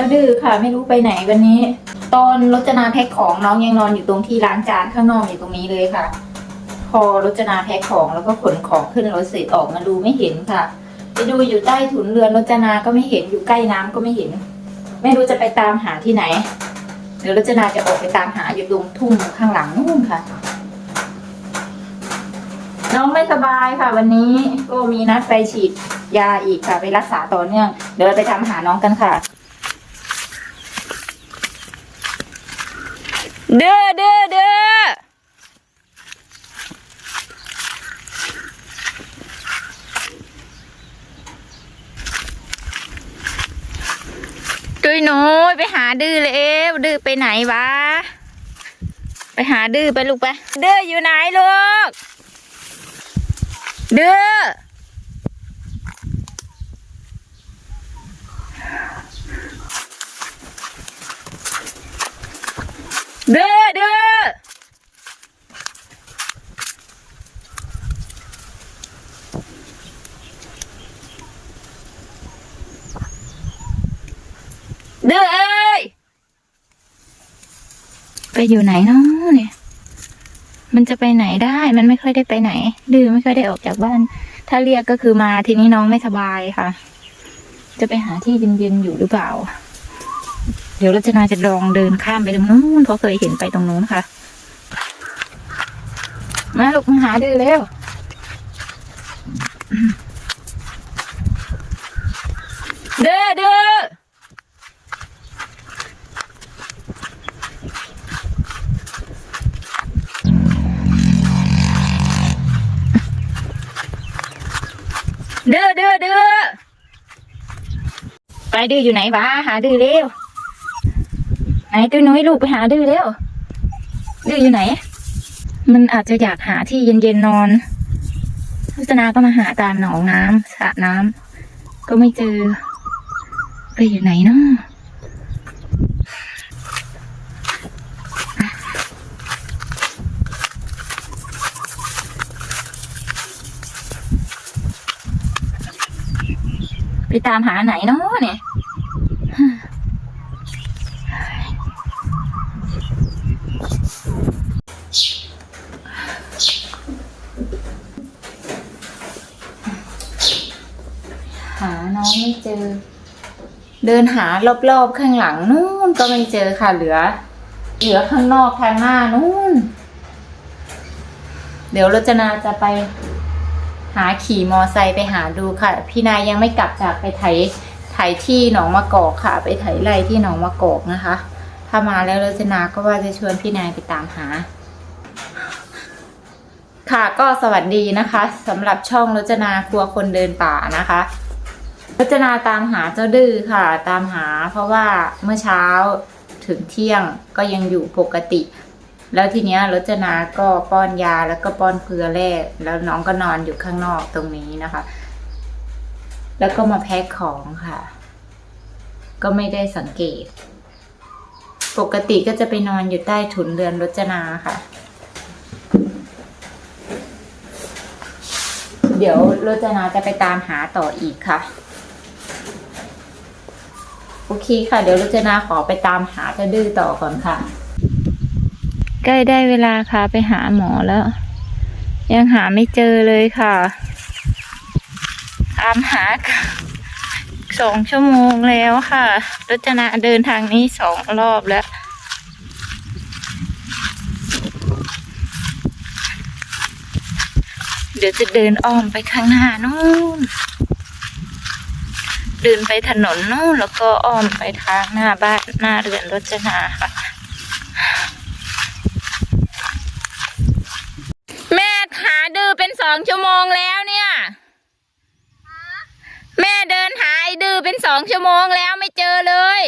รจนาจะไปตามหาเจ้าดื้อค่ะ ไม่รู้ไปไหนวันนี้ ตอนรจนาแพ็คของน้องยังนอนอยู่ตรงที่ล้างจานข้างนอกอยู่ตรงนี้เลยค่ะ พอรจนาแพ็คของแล้วก็ขนของขึ้นรถเสร็จออกมาดูไม่เห็นค่ะ ไปดูอยู่ใต้ถุนเรือนรจนาก็ไม่เห็นอยู่ใกล้น้ำก็ไม่เห็น ไม่รู้จะไปตามหาที่ไหนเดี๋ยวรจนาจะออกไปตามหาอยู่ตรงทุ่งข้างหลังนู่นค่ะ น้องไม่สบายค่ะ วันนี้ก็มีนัดไปฉีดยาอีกค่ะ ไปรักษาต่อเนื่อง เดี๋ยวเราไปตามหาน้องกันค่ะ เด้อเด้อเด้อตุ้ยหนูไปหาดื้อเลยเอวดื้อไปไหนวะ ไปหาดื้อไปลูกไป ดื้ออยู่ไหนลูก ดื้อ ดื้อดื้อดื้อเอ้ยไปอยู่ไหนเนาะเนี่ย มันจะไปไหนได้ มันไม่ค่อยได้ไปไหน ดื้อไม่ค่อยได้ออกจากบ้าน ถ้าเรียกก็คือมาทีนี้น้องไม่สบายค่ะ จะไปหาที่เย็นๆอยู่หรือเปล่า เดี๋ยวรัชนาจะลองเดินข้ามไปตรงนู้นเพราะเคยเห็นไปตรงนู้นค่ะ มาลูกมาหาดื้อเร็วเด้อเด้อเด้อเด้อเด้อไปดื้ออยู่ไหนวะหาดื้อเร็ว ไหนตัวน้อยลูกไปหาดื้อเร็วดื้ออยู่ไหน มันอาจจะอยากหาที่เย็นๆนอนพัฒนาก็มาหาตามหนองน้ำสระน้ำก็ไม่เจอ ไปอยู่ไหนเนาะไปตามหาไหนเนาะเนี่ย หา น้องไม่เจอ เดินหารอบๆข้างหลังนู่นก็ไม่เจอค่ะเหลือ เหลือข้างนอกทางหน้านู่น เดี๋ยวรจนาจะไปหาขี่มอไซค์ไปหาดูค่ะ พี่นายยังไม่กลับจากไปไถไถที่หนองมะกอกค่ะ ไปไถไร่ที่หนองมะกอกนะคะ ถ้ามาแล้วรจนาก็ว่าจะชวนพี่นายไปตามหา ค่ะก็สวัสดีนะคะสำหรับช่องรจนาครัวคนเดินป่านะคะ รจนาตามหาเจ้าดื้อค่ะ ตามหาเพราะว่าเมื่อเช้าถึงเที่ยงก็ยังอยู่ปกติ แล้วทีเนี้ยรจนาก็ป้อนยาแล้วก็ป้อนเกลือแร่แล้วน้องก็นอนอยู่ข้างนอกตรงนี้นะคะ แล้วก็มาแพ็คของค่ะ ก็ไม่ได้สังเกต ปกติก็จะไปนอนอยู่ใต้ถุนเรือนรจนาค่ะ เดี๋ยวรจนาจะไปตามหาต่ออีกค่ะ โอเคค่ะ เดี๋ยวรจนาขอไปตามหาเจ้าดื้อต่อก่อนค่ะ ใกล้ได้เวลาค่ะไปหาหมอแล้ว ยังหาไม่เจอเลยค่ะ ตามหาสองชั่วโมงแล้วค่ะรจนาเดินทางนี้สองรอบแล้วเดี๋ยวจะเดินอ้อมไปข้างหน้านู่น เดินไปถนนนู่นแล้วก็อ้อมไปทางหน้าบ้านหน้าเรือนรจนาค่ะ แม่หาดื้อเป็นสองชั่วโมงแล้วเนี่ย แม่เดินหาไอ้ดื้อเป็นสองชั่วโมงแล้วไม่เจอเลย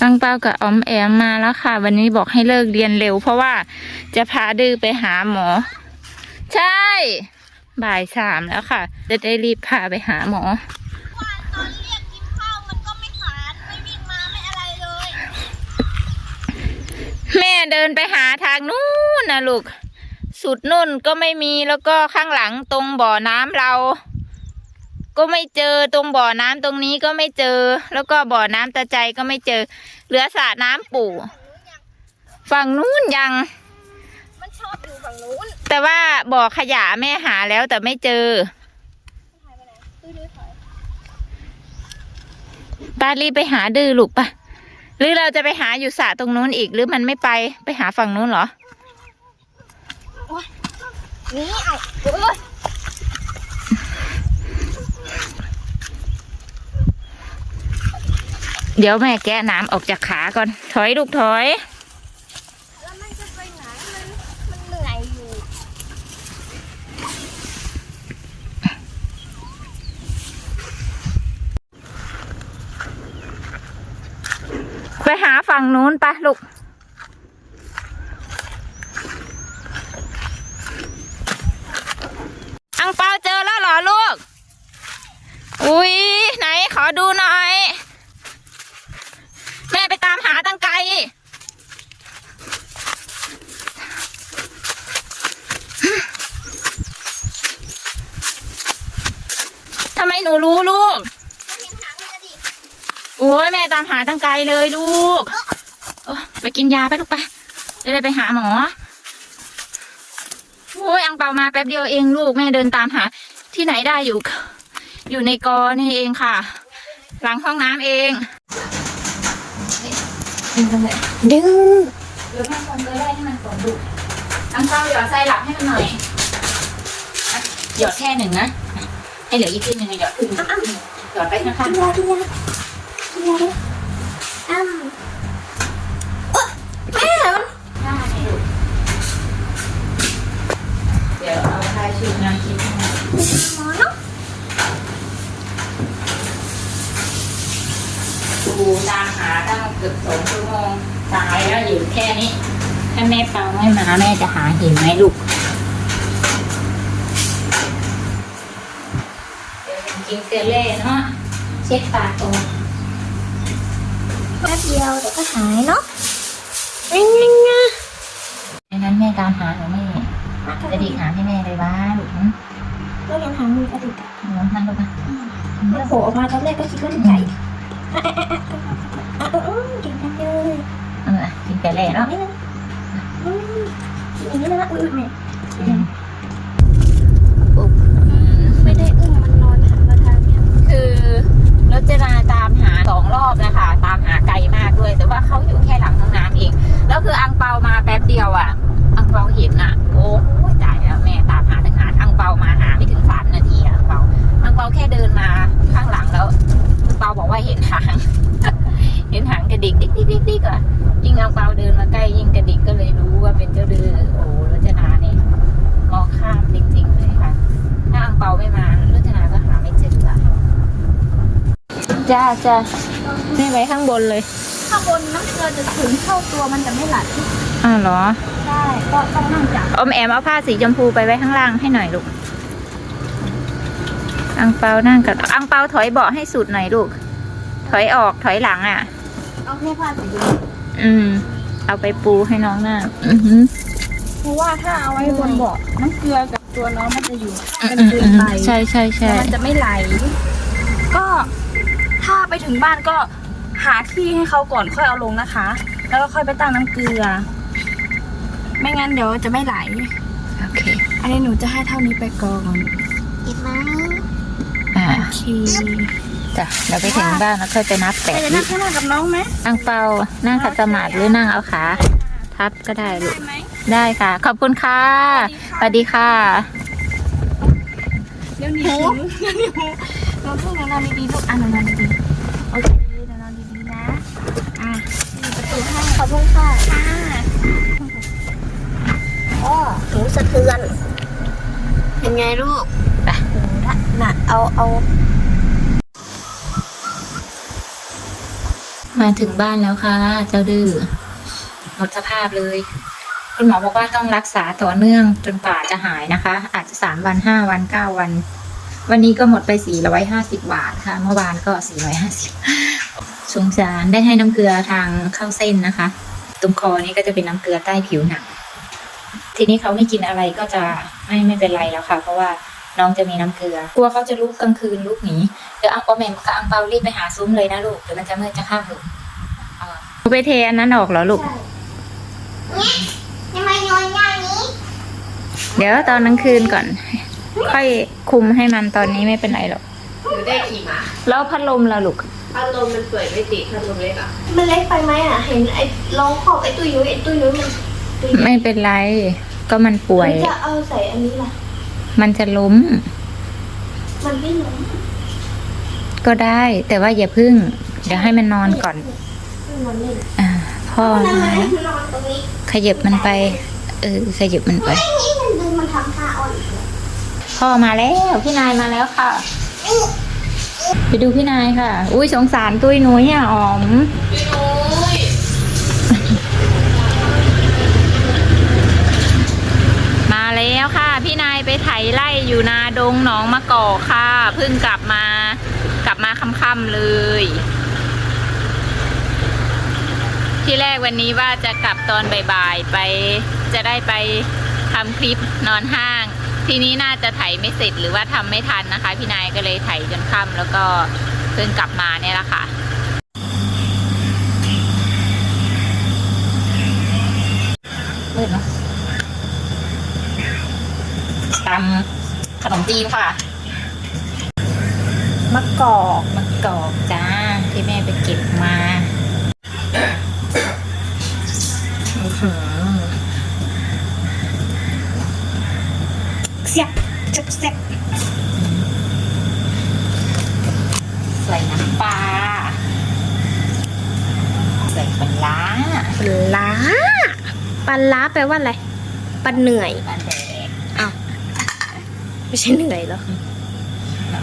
ตั้งเป้ากับออมแอมมาแล้วค่ะ วันนี้บอกให้เลิกเรียนเร็ว เพราะว่าจะพาดื้อไปหาหมอ ใช่ บ่ายสามแล้วค่ะ จะได้รีบพาไปหาหมอวานตอนเรียกกินข้าวมันก็ไม่ขานไม่วิ่งมาไม่อะไรเลย แม่เดินไปหาทางนู้นนะลูก สุดนุ่นก็ไม่มีแล้วก็ข้างหลังตรงบ่อน้ำเรา ก็ไม่เจอตรงบ่อน้ำตรงนี้ก็ไม่เจอ แล้วก็บ่อน้ำตาใจก็ไม่เจอ เหลือสระน้ำปู่ ฝั่งนู้นยังมัน ชอบอยู่ฝั่งนู้นแต่ว่าบ่อขยะแม่หาแล้วแต่ไม่เจอหายไปไหนดื้อดื้อถอยป้ารีบไปหาดื้อลูกปะหรือเราจะไปหาอยู่สระตรงนู้นอีกหรือมันไม่ไปไปหาฝั่งนู้นเหรอ นี่ไอ้เอ้ยเดี๋ยวแม่แกะน้ำออกจากขาก่อน ถอยลูกถอย แล้วมันจะไปไหนมันมันเหนื่อยอยู่ ไปหาฝั่งนู้นปะลูก อังเปาเจอแล้วเหรอลูก อุ้ยไหนขอดูหน่อย แม่ไปตามหาตั้งไกล ทำไมหนูรู้ลูก มันเห็นหางมันจะดิ โอ้ยแม่ตามหาตั้งไกลเลยลูกไปกินยาไปลูกไปจะได้ไปหาหมอโอ้ยอังเปามาแป๊บเดียวเองลูกแม่เดินตามหา ที่ไหนได้อยู่ อยู่ในกอนี่เองค่ะ หลังห้องน้ำเองดึงเดี๋ยวแม่คงจะได้ให้มันก่อนลูกอังเปาหยอดใส่หลับให้มันหน่อยหยอดแค่หนึ่งนะให้เหลืออีกทีหนึ่งหยอดครึ่งหนึ่งหยอดไปข้างๆ อ้ำโอ๊ยแม่มันได้เดี๋ยวเอาทายชื่องานคิดให้หมอเนาะดูตามหาตั้งเกือบสองชั่วโมงตายแล้วอยู่แค่นี้ ถ้าแม่เปาไม่มาแม่จะหาเห็นไหมลูกเดี๋ยวกินเกลือเล่เนาะเช็ดปากตรงแป๊บ เดียวเดี๋ยวก็หายเนาะยังไงไงดังนั้นแม่ตามหาของแม่จะดีหาให้แม่เลยว่าลูกนะเรายังหามือกระดิกอะนั่นลูกนะแล้วโผล่ออกมาตอนแรกก็คิดว่าเป็นไก่อะอะอะอะอะอืมเก่งจังเลยเออกินเกลือเล่เนาะนี่นะอืมอย่างนี้นะอุ้ยแม่อืมปุ๊บอืมไม่ได้อุ้มมันนอนหันมาทางเนี้ยคือรจนาตามหา สองรอบนะคะ ตามหาไกลมากด้วย แต่ว่าเขาอยู่แค่หลังห้องน้ำเองแล้วคืออังเปามาแป๊บเดียวอะ อังเปาเห็นอะ โอ้จ่ายแล้วแม่ตามหาตั้งหาอังเปามาหาไม่ถึงสามนาทีอังเปาอังเปาแค่เดินมาข้างหลังแล้วอังเปาบอกว่าเห็นหาง เห็นหางกระดิกดิ๊กดิ๊กดิ๊กดิ๊กอะยิ่งอังเปาเดินมาใกล้ยิ่งกระดิกก็เลยรู้ว่าเป็นเจ้าดื้อโอ้รจนาเนี่ยมองข้ามจริงๆเลยค่ะ ถ้าอังเปาไม่มารจนาก็หาไม่เจออะ จ้าจ้าไม่ไว้ข้างบนเลย ข้างบนน้ำเกลือจะถึงเข้าตัวมันจะไม่ไหลอ้าวเหรอ ใช่ก็ต้องนั่งจับอมแอมเอาผ้าสีชมพูไปไว้ข้างล่างให้หน่อยลูก อังเปานั่งกับอังเปาถอยเบาะให้สุดหน่อยลูก ถอยออกถอยหลังอะ เอาแค่ผ้าสีอืม เอาไปปูให้น้องหน้า อือหือเพราะว่าถ้าเอาไว้บนเบาะน้ำเกลือกับตัวน้องมันจะอยู่ข้างกันอืมเกิอืนมไปใช่ใช่ใช่แล้วมันจะไม่ไหล ก็ถ้า ไปถึงบ้านก็หาที่ให้เขาก่อนค่อยเอาลงนะคะ แล้วก็ค่อยไปตั้งน้ำเกลือ ไม่งั้นเดี๋ยวจะไม่ไหล โอเค อันนี้หนูจะให้เท่านี้ไปก่อนเก็บไหมอ่าโอเคจ้ะเดี๋ยวไปถึงบ้านแล้วค่อยไปนับแปดจะวินั่งข้างหน้ากับน้องไหมอังเปานั่งขัดสมาธิหรือนั่งเอาขาทับก็ได้ลูก ได้ไหมได้ค่ะ ขอบคุณค่ะ สวัสดีค่ะ เดี๋ยวหนี้เดี๋ยวหนี้น้องทุ่งนอนดีๆลูกอะหนูนอนดีๆ โอเคเดี๋ยวนอนดีๆนะ อะมีประตูให้ขอบคุณค่ะค่ะอ้อหูสะเทือน เป็นไงลูกไปหูละน่ะเอาเอามาถึงบ้านแล้วค่ะ เจ้าดื้อหมดสภาพเลย คุณหมอบอกว่าต้องรักษาต่อเนื่องจนกว่าจะหายนะคะ อาจจะสามวันห้าวันเก้าวัน วันนี้ก็หมดไปสี่ร้อยห้าสิบบาทค่ะ เมื่อวานก็สี่ร้อยห้าสิบสงสารได้ให้น้ำเกลือทางเข้าเส้นนะคะ ตรงคอนี่ก็จะเป็นน้ำเกลือใต้ผิวหนัง ทีนี้เขาไม่กินอะไรก็จะไม่ไม่เป็นไรแล้วค่ะ เพราะว่าน้องจะมีน้ำเกลือ กลัวเขาจะลุกกลางคืนลุกหนีเดี๋ยวอังเปาแมมกับอังเปารีบไปหาซุ้มเลยนะลูก เดี๋ยวมันจะมืดจะข้ามหลุมไปเทอันนั้นออกเหรอลูกทำไมนอนอย่างนี้ เดี๋ยวตอนกลางคืนก่อน ค่อยคุมให้มันตอนนี้ไม่เป็นไรหรอกหรือได้ขี่ม้าแล้วพัดลมล่ะลูกพัดลมมันเปิดไม่ติดพัดลมเล็กอะมันเล็กไปไหมอะ เห็นไอ้ลองขอบไอ้ตุ้ยนุ้ยไอ้ตุ้ยนุ้ยมันตุ้ยไม่เป็นไร ก็มันป่วยมันจะเอาใส่อันนี้ล่ะ มันจะล้ม มันไม่ล้มก็ได้ แต่ว่าอย่าพึ่ง เดี๋ยวให้มันนอนก่อนมันนอนเล่นอ่าพ่อนั่นมามันนอนตรงนี้ขยับมันไป เออขยับมันไปไอ้นี่มันดึงมันทำท่าอ่อน พ่อมาแล้ว พี่นายมาแล้วค่ะ ไปดูพี่นายค่ะ อุ้ยสงสารตุ้ยนุ้ยอะอ๋อมมาแล้วค่ะ พี่นายไปไถไล่อยู่นาดงหนองมะกอกค่ะเพิ่งกลับมากลับมาค่ำๆเลย ที่แรกวันนี้ว่าจะกลับตอนบ่ายๆไปจะได้ไปทำคลิปนอนห้าง ทีนี้น่าจะไถไม่เสร็จหรือว่าทำไม่ทันนะคะ พี่นายก็เลยไถจนค่ำแล้วก็เพิ่งกลับมาเนี่ยแหละค่ะมืดเนาะตำขนมจีนค่ะมะกอกมะกอกจ้า ที่แม่ไปเก็บมาอือหือ เสียบเสียบเสียบใส่น้ำปลาใส่ปลาร้าปลาร้าปลาร้าแปลว่าอะไรปลาเหนื่อยปลาแดกไม่ใช่เหนื่อยเหรอ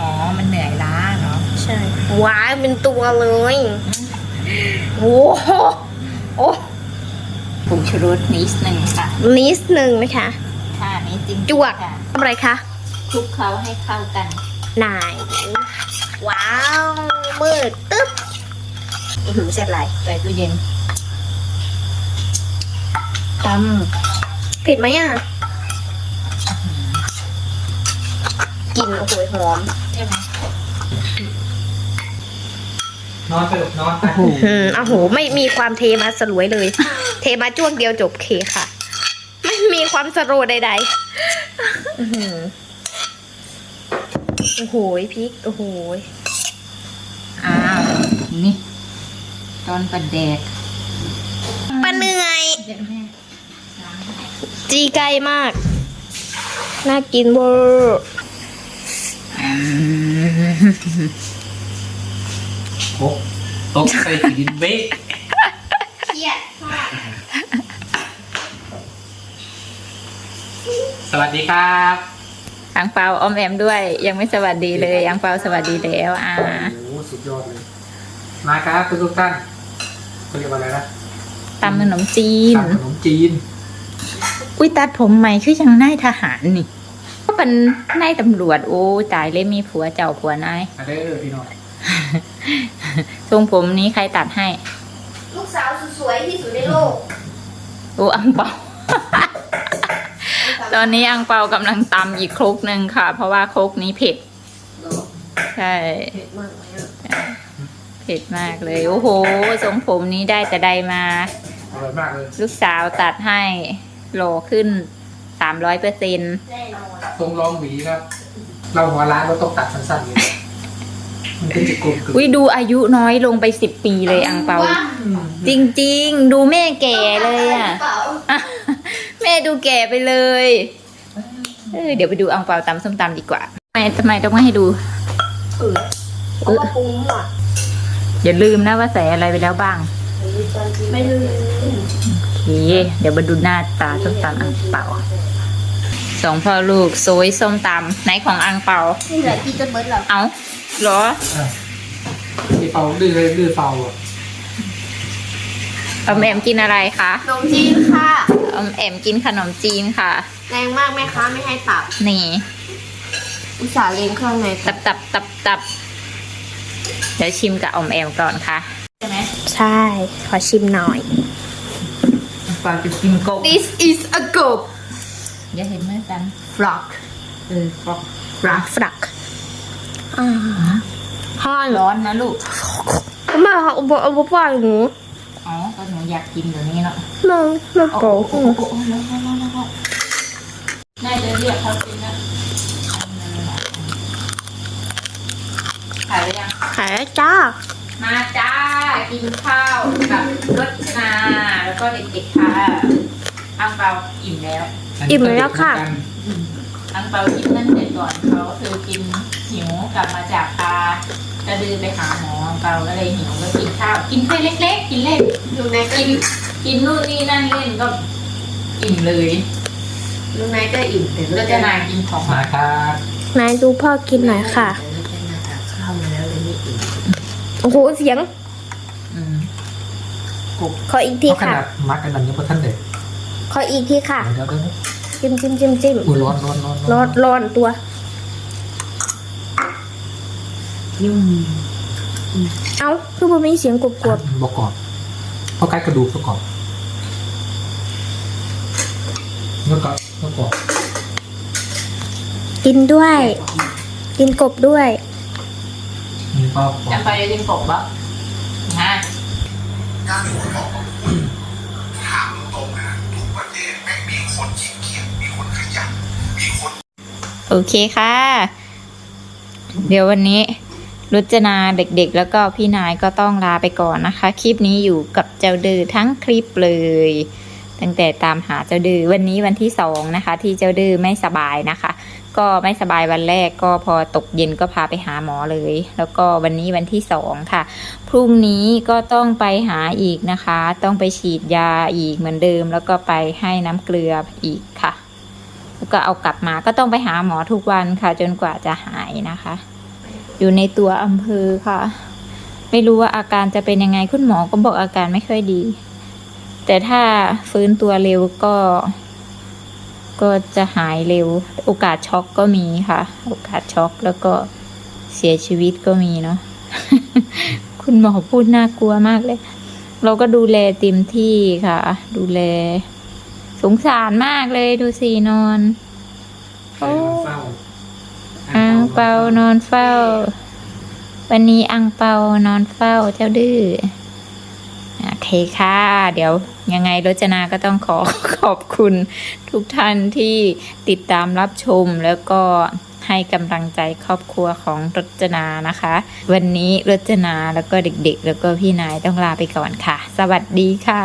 อ๋อ มันเหนื่อยล้าเนาะใช่ว้ายเป็นตัวเลยโอ้โหโอ้ผงชูรสนิดหนึ่งค่ะนิดหนึ่งนะคะค่ะนี้จริงจวกค่ะ ทำอะไรคะคลุกเคล้าให้เข้ากัน ไหน ว้าว มืดตึ๊บอื้อหือเสร็จไรใส่ตู้เย็นตเผ็ดไหมอะกลิ่นโอ้โหหอมำใช่ไหมนอนไปลูกนอนไปอืมโอ้โห ไม่มีความเทมาสลวยเลย เทมาจ้วงเดียวจบเคค่ะ ไม่มีความสโรใดๆอื้อหือ โอ้โหพริก โอ้โหอ้าว นี่ ตอนประแดกปลาเหนื่อยเดี๋ยวแม่ล้างให้จีไกลมาก น่ากินเวอร์โอ้ตกใส่ขีดินเบ๊ะเครียด สวัสดีครับอังเปาออมแอมด้วย ยังไม่สวัสดีเลยอังเปาสวัสดีแล้วอ่าโอ้โหสุดยอดเลย มาครับทุกทุกๆท่านเขาเรียกว่าอะไรนะตำขนมจีนทำขนมจีนอุ้ยตัดผมใหม่คือยังนายทหารนี่ ก็เป็นนายตำรวจโอ้ตายเลยมีผัวเจ้าผัวนายมาเด้อพี่น้องทรงผมนี้ใครตัดให้ ลูกสาวสวยที่สุดในโลก โอ้อังเปา ตอนนี้อังเปากำลังตำอีกครกหนึ่งค่ะ เพราะว่าครกนี้เผ็ด ใช่ เผ็ดมากไหมอะเผ็ดมากเลย โอ้โหทรงผมนี้ได้แต่ใดมา อร่อยมากเลยลูกสาวตัดให้โหลขึ้นสามร้อยเปอร์เซ็น แน่นอน ทรงรองหวีครับ เราหัวร้านเราต้องตัดสั้นๆเลยมัน เป็นจะกลมกลืนวิดูอายุน้อยลงไปสิบปีเลยอังเปา จริงๆ ดูแม่แก่เลยอะอะ แม่ดูแก่ไปเลยเออเดี๋ยวไปดูอังเปาตำส้มตำดีกว่าทำไมทำไมต้องมาให้ดู เออเพราะว่าปรุงหมดอย่าลืมนะว่าใส่อะไรไปแล้วบ้าง ไม่ลืมโอเค เดี๋ยวมาดูหน้าตาส้มตำอังเปาสองพ่อลูกโซยส้มตำไหนของอังเปา นี่เหลือกินจนเบิร์ดเหรอเอา เหรออะที่เฝ้าดื้อเลยดื้อเฝ้าอะอมแอมกินอะไรคะขนมจีนค่ะอมแอมกินขนมจีนค่ะ แรงมากแม่ค้าไม่ให้ปรับ นี่ อุตส่าห์เลี้ยงเครื่องในตับตับตับตับเดี๋ยวชิมกับอมแอมก่อนค่ะ ใช่ไหมใช่ ขอชิมหน่อยปลาจะกินกบ This is a goat อย่าเห็นมือกัน frog เออฟอก frog frog อ่าห้อ นร้อนนะลูกมาเอาบเอาบ่อยหนูอ๋อก็หนูอยากกินเดี๋ยวนี้เนาะมันมันโกโอ้โหโอ้โหแล้วแล้วแล้วแล้วน่าจะเรียกเขากินนะขายไปยังขายแล้วจ้า มาจ้า กินข้าวกับรสนาแล้วก็เด็กๆค่ะอังเปาอิ่มแล้ว อิ่มแล้วค่ะอังเปากินนั่นเสร็จก่อนเขาคือกิน หิวกลับมาจากพาจะดือไปหาหมออังเปาก็เลยหิวก็กินข้าวกินแค่เล็ก ๆ กินเล่นลุงนายก็กิน กินนู่นนี่นั่นเล่นก็อิ่มเลยลุงนายก็อิ่มแต่รจนากินของหวามานครับนายดูพ่อกินหน่อยค่ะแต่รจนาตักข้าวมาแล้วเลยไม่อิ่มโอ้โหเสียงอืมขออีกทีเอาขค่ะนาดมักกันนั้นยังพอท่านเด็กขออีกทีค่ะเดี๋ยวเดี๋ยวเดี๋ยวจิ้มจิ้มจิ้มจิ้มอุ้ยร้อนร้อนร้อนร้อนร้อนตัว ยุ่งเอ้าคือมันมีเสียงกรวบบอกกรอบเพราะใกล้กระดูกประกอบเมื่อก่อนเมื่อก่อนๆกินด้วย กินกบด้วย มีก็จะไปกินกบบ่ฮะถามตรงๆนะทุกประเทศแม่งมีคนขี้เกียจมีคนขยันมีคน โอเคค่ะ เดี๋ยววันนี้ รุจนาเด็กๆ แล้วก็พี่นายก็ต้องลาไปก่อนนะคะ คลิปนี้อยู่กับเจ้าดือทั้งคลิปเลย ตั้งแต่ตามหาเจ้าดือวันนี้วันที่สองนะคะ ที่เจ้าดือไม่สบายนะคะ ก็ไม่สบายวันแรกก็พอตกเย็นก็พาไปหาหมอเลย แล้วก็วันนี้วันที่สองค่ะ พรุ่งนี้ก็ต้องไปหาอีกนะคะ ต้องไปฉีดยาอีกเหมือนเดิม แล้วก็ไปให้น้ำเกลืออีกค่ะ แล้วก็เอากลับมาก็ต้องไปหาหมอทุกวันค่ะ จนกว่าจะหายนะคะ อยู่ในตัวอำเภอค่ะ ไม่รู้ว่าอาการจะเป็นยังไงคุณหมอก็บอกอาการไม่ค่อยดี แต่ถ้าฟื้นตัวเร็วก็ ก็จะหายเร็ว โอกาสช็อกก็มีค่ะ โอกาสช็อกแล้วก็เสียชีวิตก็มีเนาะคุณหมอพูดน่ากลัวมากเลย เราก็ดูแลเต็มที่ค่ะ ดูแล สงสารมากเลยดูสินอนใครน อนเฝ้าอังเปานอนเฝ้า วันนี้อังเปานอนเฝ้าเจ้าดื้อโอเคค่ะ เดี๋ยวยังไงรจนาก็ต้องขอขอบคุณทุกท่านที่ติดตามรับชมแล้วก็ให้กำลังใจครอบครัวของรจนานะคะ วันนี้รจนาแล้วก็เด็กๆ แล้วก็พี่นายต้องลาไปก่อนค่ะ สวัสดีค่ะ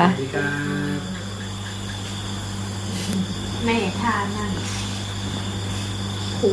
สวัสดีครับแม่ทานนั่น ครู